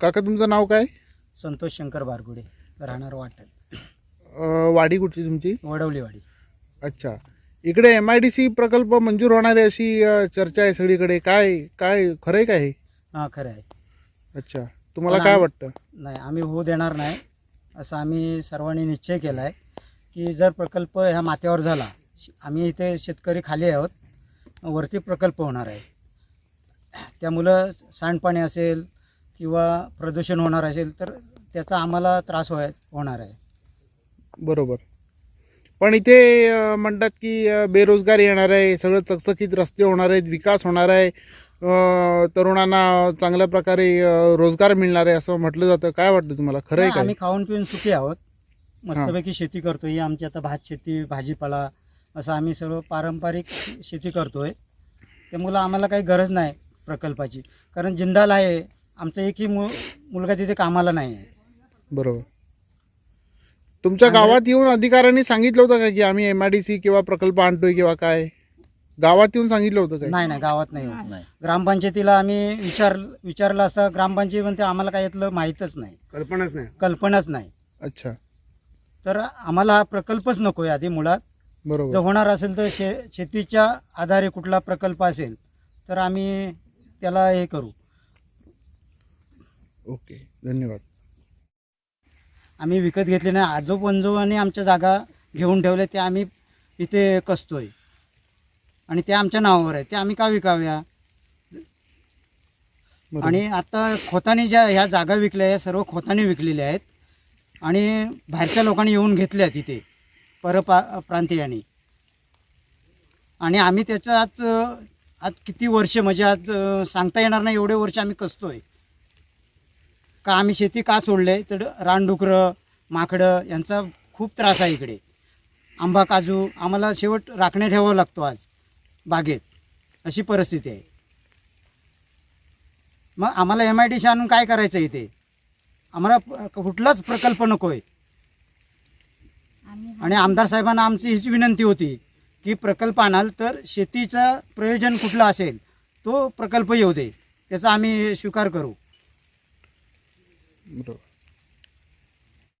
काका तुमचं नाव काय? संतोष शंकर बारगुडे राहणार वाटत. अं, वाडी कुठची तुमची? वडवलीवाडी. अच्छा. इकडे एम आय डी सी प्रकल्प मंजूर होणार आहे अशी अं, चर्चा आहे सगळीकडे. काय काय खरं आहे काय हे? हां खरं आहे अच्छा. तुम्हाला पण काय आम्ही- वाटतं? नाही आम्ही होऊ देणार नाही. असं आम्ही सर्वांनी निश्चय केला आहे की जर प्रकल्प ह्या माथ्यावर झाला श- आम्ही इथे शेतकरी खाली आहोत वरती प्रकल्प होणार आहे. त्यामुळं सांडपाणी असेल किंवा प्रदूषण होणार असेल तर त्याचा आम्हाला त्रास होय होणार आहे. बरोबर. पण इथे अं, म्हणतात की अं, बेरोजगारी येणार आहे सगळं चकचकीत रस्ते होणार आहेत विकास होणार आहे. अं, तरुणांना चांगल्या प्रकारे अं, रोजगार मिळणार आहे असं म्हटलं जातं. काय वाटतं तुम्हाला? खरं आहे काय आम्ही खाऊन पिऊन सुखी आहोत. मस्तपैकी शेती करतोय. ही आमची आता भात शेती भाजीपाला असं आम्ही सर्व पारंपरिक शेती करतोय. त्यामुळं आम्हाला काही गरज नाही प्रकल्पाची. कारण जिंदाल आहे आमचा एकही मु मुलगा तिथे कामाला नाही आहे. बरोबर. तुमच्या गावात येऊन अधिकाऱ्यांनी सांगितलं होतं का की आम्ही एम आय डी सी किंवा प्रकल्प आणतोय किंवा काय? गावात येऊन सांगितलं होतं काय? नाही नाही गावात नाही होत. ग्रामपंचायतीला आम्ही विचार विचारलं असं ग्रामपंचायत म्हणते आम्हाला काय यातलं माहीतच नाही. कल्पनाच नाही. कल्पनाच नाही. अच्छा. तर आम्हाला हा प्रकल्पच नको आहे आधी मुळात. जर बरोबर होणार असेल तर शे शेतीच्या आधारे कुठला प्रकल्प असेल तर आम्ही त्याला हे करू. ओके धन्यवाद. आम्ही विकत घेतले नाही आजोपंजोबांनी आमच्या जागा घेऊन ठेवल्या ते आम्ही इथे कसतोय. आणि ते आमच्या नावावर आहे ते आम्ही का विकाव्या. आणि आता खोतानी ज्या ह्या जागा विकल्या या सर्व खोतानी विकलेल्या आहेत. आणि बाहेरच्या लोकांनी येऊन घेतल्या तिथे परप्रा प्रांतीयांनी. आणि आम्ही त्याचं आज आज किती वर्ष म्हणजे आज सांगता येणार नाही एवढे वर्ष आम्ही कसतोय. का आम्ही शेती का सोडले? तर रानडुकरं माकडं यांचा खूप त्रास आहे इकडे. आंबा काजू आम्हाला शेवट राखणे ठेवावं लागतो आज. बागेत. अशी परिस्थिती आहे. मग आम्हाला एम आय डी आणून काय करायचं इथे? आम्हाला कुठलाच प्रकल्प नको आहे आणि आमदार साहेबांना आमची हीच विनंती होती की प्रकल्प आणाल तर शेतीचं प्रयोजन कुठलं असेल तो प्रकल्प येऊ दे. त्याचा आम्ही स्वीकार करू. बरोबर